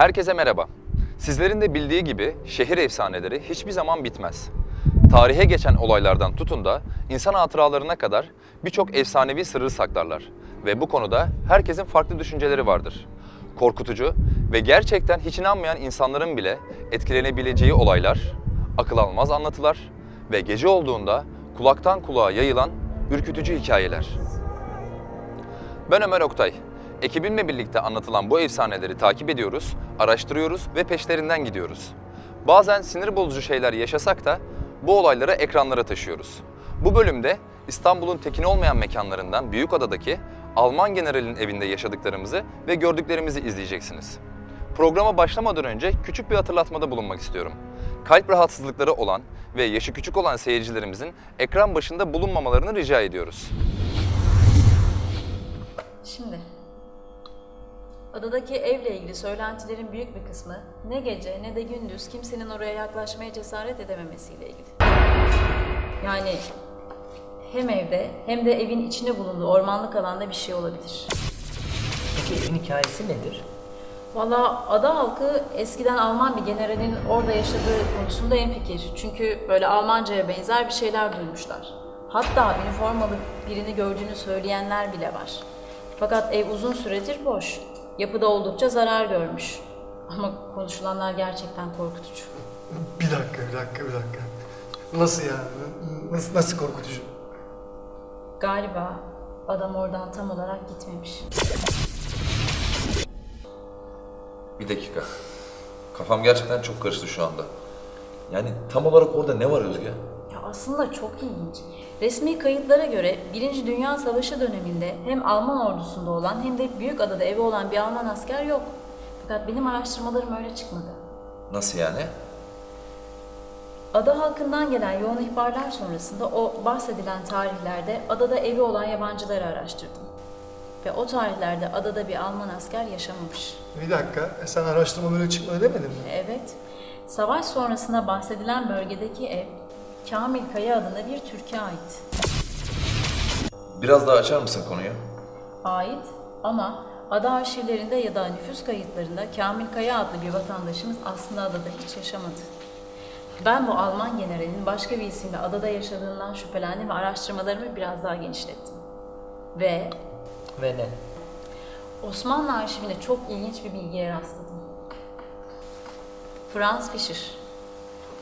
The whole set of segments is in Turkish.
Herkese merhaba. Sizlerin de bildiği gibi şehir efsaneleri hiçbir zaman bitmez. Tarihe geçen olaylardan tutun da insan hatıralarına kadar birçok efsanevi sırrı saklarlar. Ve bu konuda herkesin farklı düşünceleri vardır. Korkutucu ve gerçekten hiç inanmayan insanların bile etkilenebileceği olaylar, akıl almaz anlatılar ve gece olduğunda kulaktan kulağa yayılan ürkütücü hikayeler. Ben Ömer Oktay. Ekibimle birlikte anlatılan bu efsaneleri takip ediyoruz, araştırıyoruz ve peşlerinden gidiyoruz. Bazen sinir bozucu şeyler yaşasak da bu olayları ekranlara taşıyoruz. Bu bölümde İstanbul'un tekin olmayan mekanlarından Büyükada'daki Alman generalin evinde yaşadıklarımızı ve gördüklerimizi izleyeceksiniz. Programa başlamadan önce küçük bir hatırlatmada bulunmak istiyorum. Kalp rahatsızlıkları olan ve yaşı küçük olan seyircilerimizin ekran başında bulunmamalarını rica ediyoruz. Şimdi, adadaki evle ilgili söylentilerin büyük bir kısmı ne gece ne de gündüz kimsenin oraya yaklaşmaya cesaret edememesiyle ilgili. Yani hem evde hem de evin içinde bulunduğu ormanlık alanda bir şey olabilir. Peki evin hikayesi nedir? Valla ada halkı eskiden Alman bir generalin orada yaşadığı konusunda hemfikir. Çünkü böyle Almanca'ya benzer bir şeyler duymuşlar. Hatta üniformalı birini gördüğünü söyleyenler bile var. Fakat ev uzun süredir boş. Yapıda oldukça zarar görmüş. Ama konuşulanlar gerçekten korkutucu. Bir dakika, bir dakika, bir dakika. Nasıl ya? Nasıl, nasıl korkutucu? Galiba adam oradan tam olarak gitmemiş. Bir dakika. Kafam gerçekten çok karıştı şu anda. Yani tam olarak orada ne var Özge? Aslında çok ilginç. Resmi kayıtlara göre Birinci Dünya Savaşı döneminde hem Alman ordusunda olan hem de Büyükada'da evi olan bir Alman asker yok. Fakat benim araştırmalarım öyle çıkmadı. Nasıl yani? Ada halkından gelen yoğun ihbarlar sonrasında o bahsedilen tarihlerde adada evi olan yabancıları araştırdım. Ve o tarihlerde adada bir Alman asker yaşamamış. Bir dakika, e sen araştırma böyle çıkmadı demedin mi? Evet, savaş sonrasında bahsedilen bölgedeki ev Kamil Kaya adında bir Türk'e ait. Biraz daha açar mısın konuyu? ait ama ada arşivlerinde ya da nüfus kayıtlarında Kamil Kaya adlı bir vatandaşımız aslında adada hiç yaşamadı. Ben bu Alman generalin başka bir isimle adada yaşadığından şüphelendim ve araştırmalarımı biraz daha genişlettim. Ve Ve ne? Osmanlı arşivinde çok ilginç bir bilgiye rastladım. Franz Fischer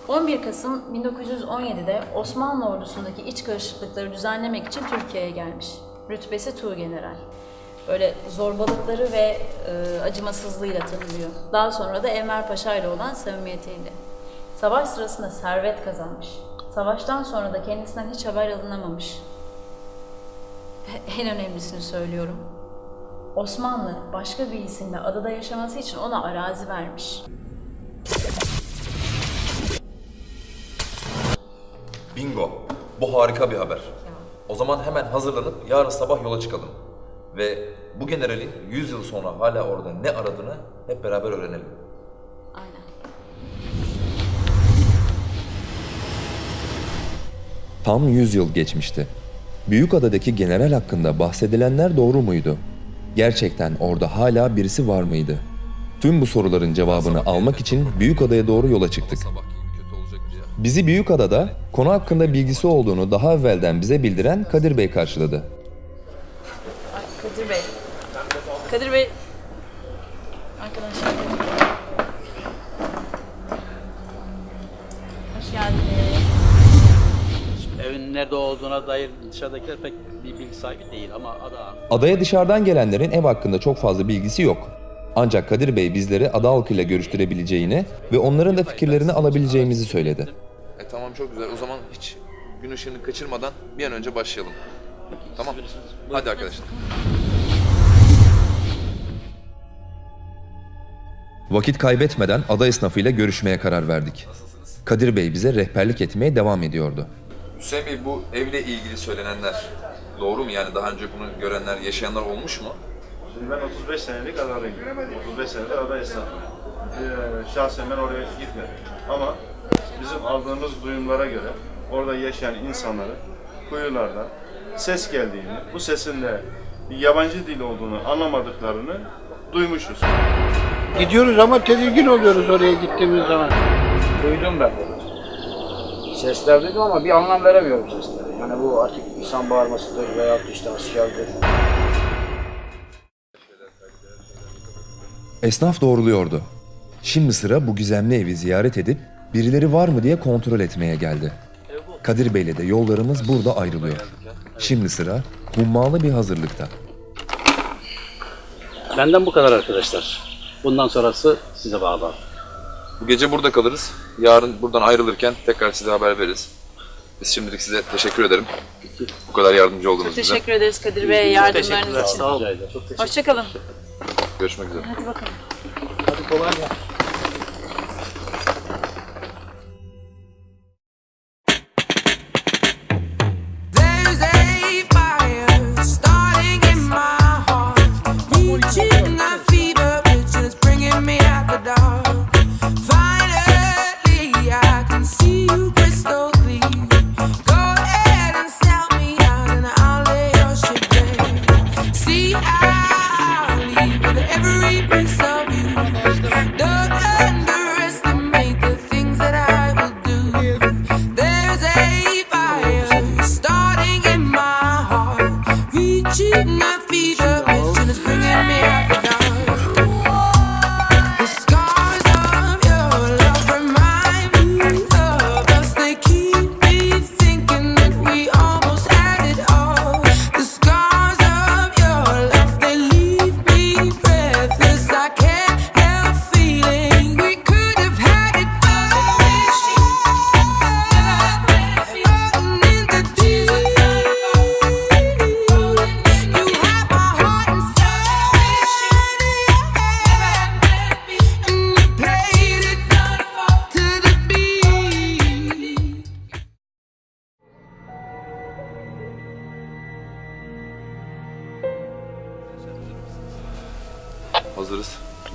11 Kasım 1917'de Osmanlı ordusundaki iç karışıklıkları düzenlemek için Türkiye'ye gelmiş. Rütbesi Tuğgeneral. Böyle zorbalıkları ve e, acımasızlığıyla tanınıyor. Daha sonra da Enver Paşa ile olan samimiyetiyle. Savaş sırasında servet kazanmış. Savaştan sonra da kendisinden hiç haber alınamamış. En önemlisini söylüyorum. Osmanlı başka bir isimle adada yaşaması için ona arazi vermiş. Bingo. Bu harika bir haber. O zaman hemen hazırlanıp yarın sabah yola çıkalım. Ve bu generalin 100 yıl sonra hala orada ne aradığını hep beraber öğrenelim. Aynen. Tam 100 yıl geçmişti. Büyükada'daki general hakkında bahsedilenler doğru muydu? Gerçekten orada hala birisi var mıydı? Tüm bu soruların cevabını almak için Büyükada'ya doğru yola çıktık. Bizi Büyükada'da konu hakkında bilgisi olduğunu daha evvelden bize bildiren Kadir Bey karşıladı. Ay, Kadir Bey. Kadir Bey. Arkadaşlar. Hoş geldiniz. Evin nerede olduğuna dair dışarıdakiler pek bir bilgi sahibi değil ama ada Adaya dışarıdan gelenlerin ev hakkında çok fazla bilgisi yok. Ancak Kadir Bey bizleri ada halkıyla görüştürebileceğini ve onların da fikirlerini alabileceğimizi söyledi. Tamam çok güzel. O zaman hiç gün ışığını kaçırmadan bir an önce başlayalım. Tamam. Hadi arkadaşlar. Vakit kaybetmeden ada esnafıyla görüşmeye karar verdik. Kadir Bey bize rehberlik etmeye devam ediyordu. Hüseyin Bey bu evle ilgili söylenenler doğru mu? Yani daha önce bunu görenler, yaşayanlar olmuş mu? Şimdi ben 35 senelik adalıyım. 35 senedir ada esnafıyım. Ee, şahsen ben oraya gitmedim. Ama bizim aldığımız duyumlara göre orada yaşayan insanları kuyulardan ses geldiğini, bu sesin de bir yabancı dil olduğunu anlamadıklarını duymuşuz. Gidiyoruz ama tedirgin oluyoruz oraya gittiğimiz zaman. Duydum ben. Sesler duydum ama bir anlam veremiyorum seslere. Yani bu artık insan bağırmasıdır veya işte askerdir. Esnaf doğruluyordu. Şimdi sıra bu gizemli evi ziyaret edip birileri var mı diye kontrol etmeye geldi. Kadir Bey'le de yollarımız burada ayrılıyor. Şimdi sıra hummalı bir hazırlıkta. Benden bu kadar arkadaşlar. Bundan sonrası size bağlı. Bu gece burada kalırız. Yarın buradan ayrılırken tekrar size haber veririz. Biz şimdilik size teşekkür ederim. Bu kadar yardımcı oldunuz bize. Teşekkür ederiz Kadir Bey yardımlarınız için. Sağ olun. Hoşçakalın. Görüşmek üzere. Hadi bakalım. Hadi kolay gelsin.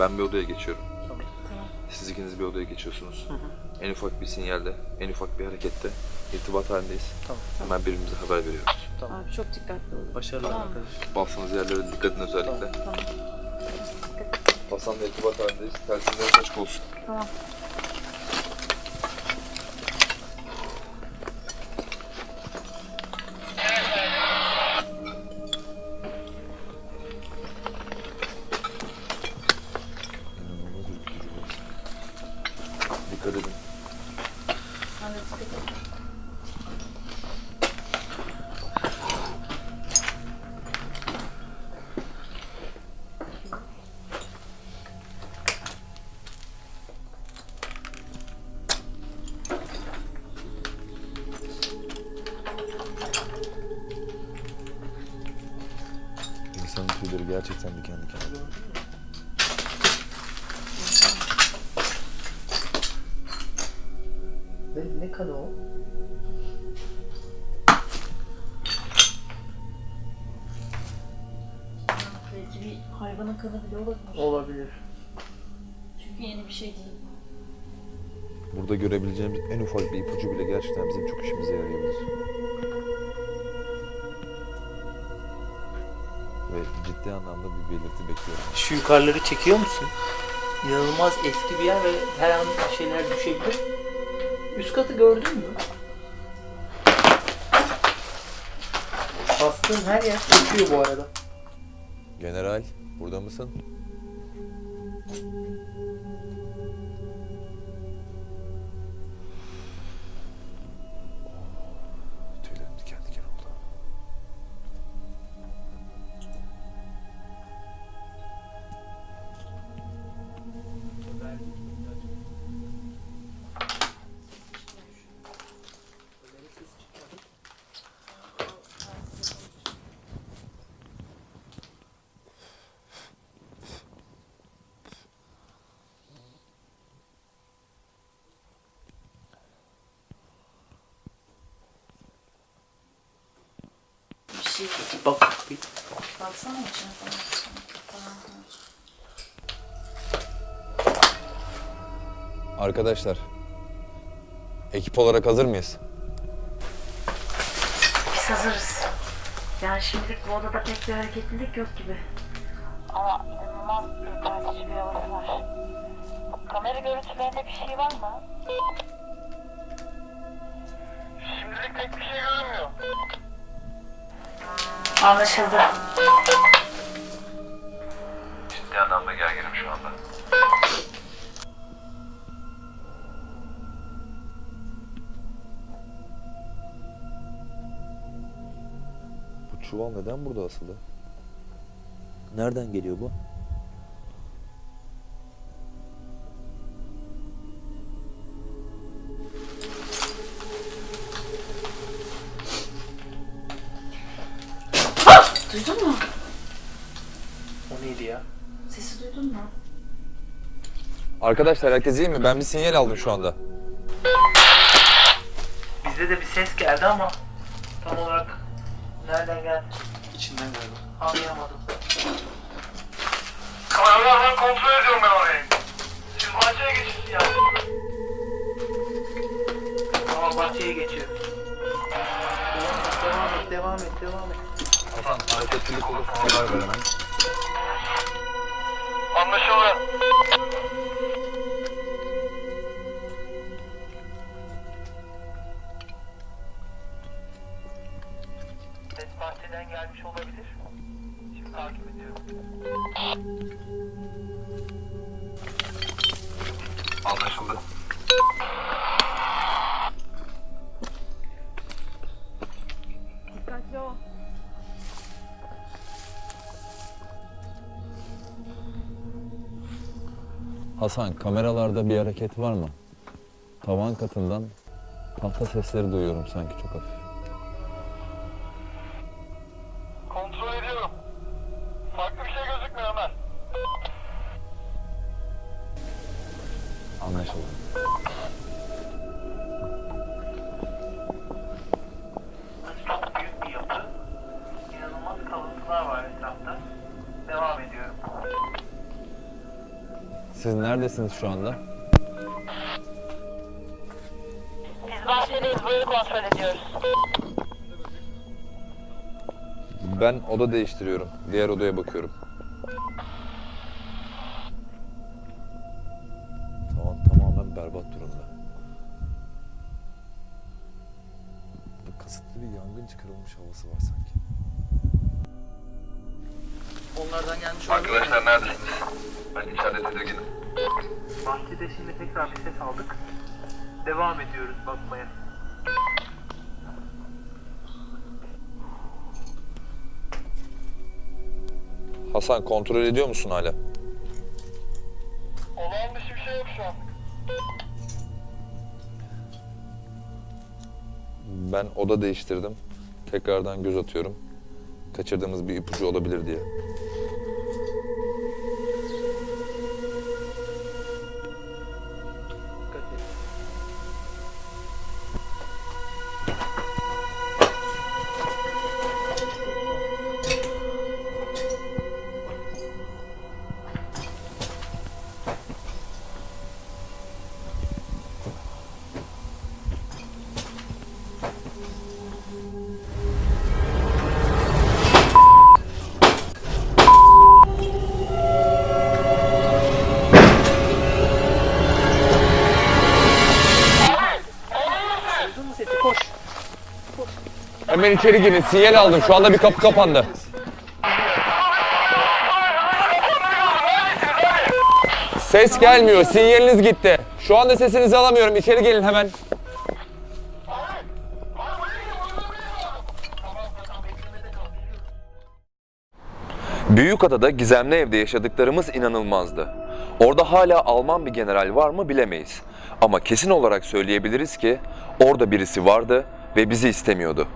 Ben bir odaya geçiyorum. Siz ikiniz bir odaya geçiyorsunuz. En ufak bir sinyalde, en ufak bir harekette irtibat halindeyiz. Hemen birbirimize haber veriyoruz. Abi çok dikkatli olun. Başarılar Tamam. arkadaşlar. Bastığınız yerlere dikkat edin özellikle. Tamam. Hasan'la irtibat halindeyiz. Telsizleriniz açık olsun. Tamam. Gerçekten diken diken. Ne, ne kanı o? Belki bir hayvanın kanı bile olabilir. Olabilir. Çünkü yeni bir şey değil. Burada görebileceğimiz en ufak bir ipucu bile gerçekten bizim çok işimize yarayabilir. Ve ciddi anlamda bir belirti bekliyorum. Şu yukarıları çekiyor musun? İnanılmaz eski bir yer ve her an bir şeyler düşebilir. Üst katı gördün mü? Bastığın her yer çekiyor bu arada. General, burada mısın? Şey. Bak bir Baksana içine falan. Arkadaşlar, ekip olarak hazır mıyız? Biz hazırız. Yani şimdilik bu odada pek bir hareketlilik yok gibi. Ama İnanılmaz bir havası var. Kamera görüntülerinde bir şey var mı? Anlaşıldı. Ciddi anlamda gerginim şu anda. Bu çuval neden burada asılı? Nereden geliyor bu? Duydun mu? O neydi ya? Sesi duydun mu? Arkadaşlar herkes iyi mi? Ben bir sinyal aldım şu anda. Bizde de bir ses geldi ama tam olarak nereden geldi? İçinden galiba. Anlayamadım. Kameralardan kontrol ediyorum ben orayı. Siz bahçeye geçin ya. Tamam bahçeye geçiyoruz. Devam et, devam et, devam et. Hasan hareketlilik olursa haber ver hemen. Anlaşıldı. Ses bahçeden gelmiş olabilir. Şimdi takip ediyorum. Anlaşıldı. Dikkatli ol. Hasan kameralarda bir hareket var mı? Tavan katından tahta sesleri duyuyorum sanki çok hafif. Siz neredesiniz şu anda? Biz bahçedeyiz. Burayı kontrol ediyoruz. Ben oda değiştiriyorum. Diğer odaya bakıyorum. Tavan tamamen berbat durumda. Burada kasıtlı bir yangın çıkarılmış havası var sanki. Onlardan gelmiş olabilir mi? Arkadaşlar neredesiniz? Ben içeride tedirginim. Bahçede şimdi tekrar bir ses aldık. Devam ediyoruz bakmaya. Hasan kontrol ediyor musun hala? Olağan dışı bir şey yok şu an. Ben oda değiştirdim. Tekrardan göz atıyorum. Kaçırdığımız bir ipucu olabilir diye. Hemen içeri girin. Sinyal aldım. Şu anda bir kapı kapandı. Ses gelmiyor. Sinyaliniz gitti. Şu anda sesinizi alamıyorum. İçeri gelin hemen. Büyükada'da gizemli evde yaşadıklarımız inanılmazdı. Orada hala Alman bir general var mı bilemeyiz. Ama kesin olarak söyleyebiliriz ki orada birisi vardı ve bizi istemiyordu.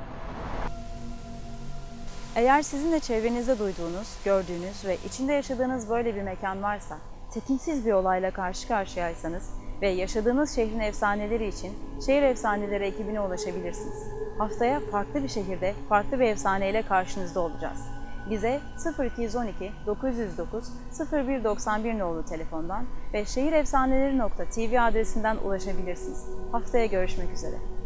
Eğer sizin de çevrenizde duyduğunuz, gördüğünüz ve içinde yaşadığınız böyle bir mekan varsa, tekinsiz bir olayla karşı karşıyaysanız ve yaşadığınız şehrin efsaneleri için Şehir Efsaneleri ekibine ulaşabilirsiniz. Haftaya farklı bir şehirde farklı bir efsaneyle karşınızda olacağız. Bize 0212 909 0191 nolu telefondan ve şehirefsaneleri.tv adresinden ulaşabilirsiniz. Haftaya görüşmek üzere.